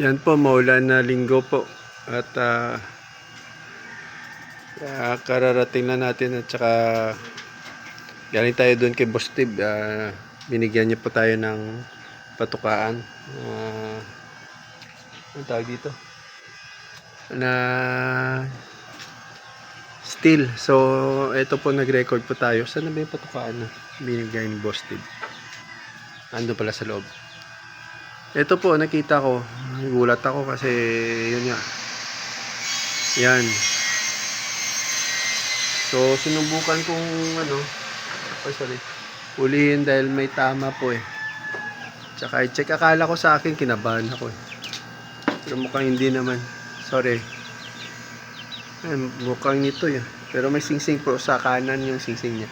Yan po, maulan na linggo po. At ah, ah, kararating na natin at saka galing tayo doon kay Boss Tib. Ah, binigyan niya po tayo ng patukaan. Uh, ano tawag dito? Na steel. So, ito po nag-record po tayo. Saan na ba yung patukaan na binigay ni Boss Tib? Ando pala sa loob. Ito po, nakita ko. Gulat ako kasi yun nga. Yan. So, sinubukan kong ano, oh, sorry, ulihin dahil may tama po eh. Tsaka i-check, akala ko sa akin, kinabahan ako eh. Pero mukhang hindi naman. Sorry. Ay, mukhang nito yun. Pero may singsing po sa kanan yung singsing niya.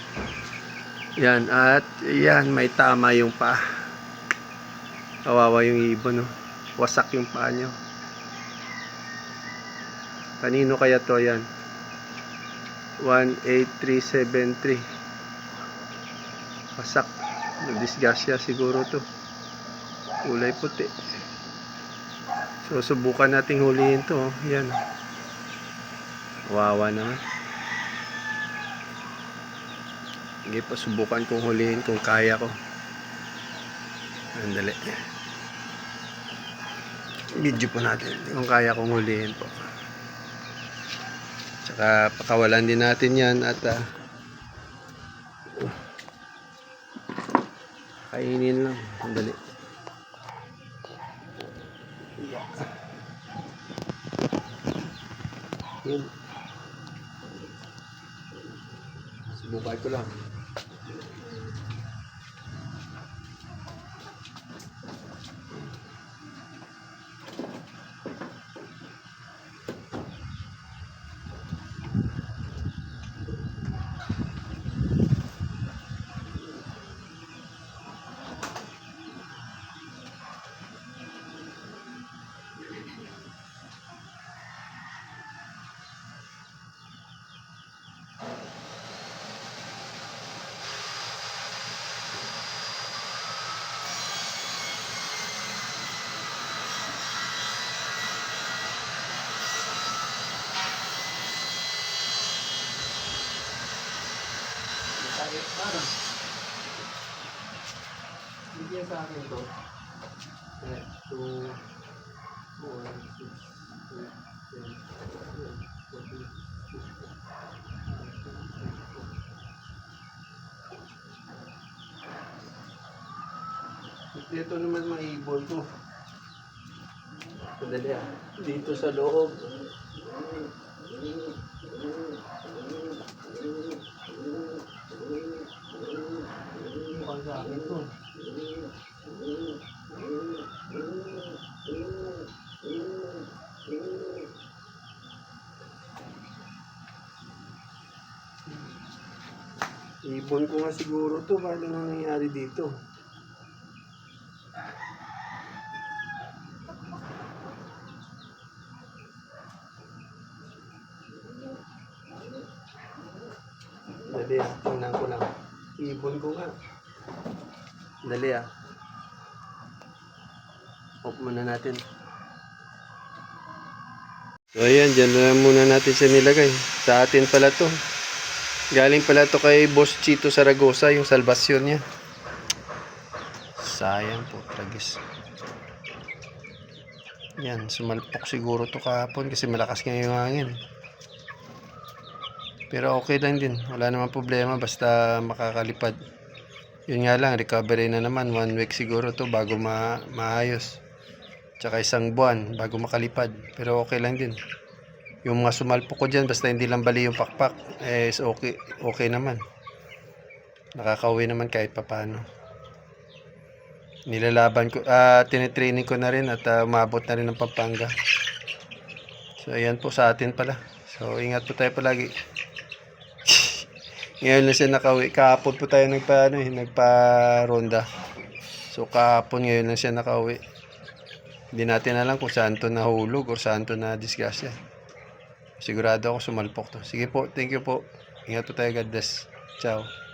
Yan, at yan, may tama yung pa. Kawawa yung ibon, no? Wasak yung paa niyo. Kanino kaya to yan? 18373 Wasak. Nagdisgasya siguro to. Kulay puti. So, subukan nating hulihin to. Oh. Yan. Wawa naman. Sige pa, subukan kong hulihin kung kaya ko. Andali. Video po natin kung kaya kong hulihin po. Tsaka pakawalan din natin yan at ah, kainin lang. Andali. Yun. Subukan ko lang. Parang. Bigyan sa akin to. Eh, two, four, six, eight, ten, twelve, fourteen, fifteen, Ito naman maibon to. Sandali ah. Dito sa loob. Mukhang sa akin to. Ibon ko nga siguro to. Paano nangyayari dito? Dali tingnan ko lang. Ibon ko nga. Dali ah. Off muna natin. So ayan, dyan na muna natin siya nilagay. Sa atin pala to. Galing pala to kay Boss Chito Saragosa, yung salvasyon niya. Sayang po, tragis. Yan, sumalpok siguro to kahapon kasi malakas nga yung hangin. Pero okay lang din. Wala naman problema basta makakalipad. Yun nga lang, recovery na naman. One week siguro to bago ma maayos. Tsaka isang buwan bago makalipad. Pero okay lang din. Yung mga sumalpok ko dyan, basta hindi lang bali yung pakpak, eh is okay, okay naman. Nakakauwi naman kahit papano. Nilalaban ko, ah, tinitraining ko na rin at ah, umabot na rin ng Pampanga. So, ayan po sa atin pala. So, ingat po tayo palagi. Ngayon na siya nakauwi. Kahapon po tayo nagpa, ano, eh, nagpa-ronda. So, kahapon ngayon lang siya nakauwi. Hindi natin alam kung saan to nahulog o saan to na disgrasya. Sigurado ako sumalpok to. Sige po, thank you po. Ingat po tayo, God bless. Ciao.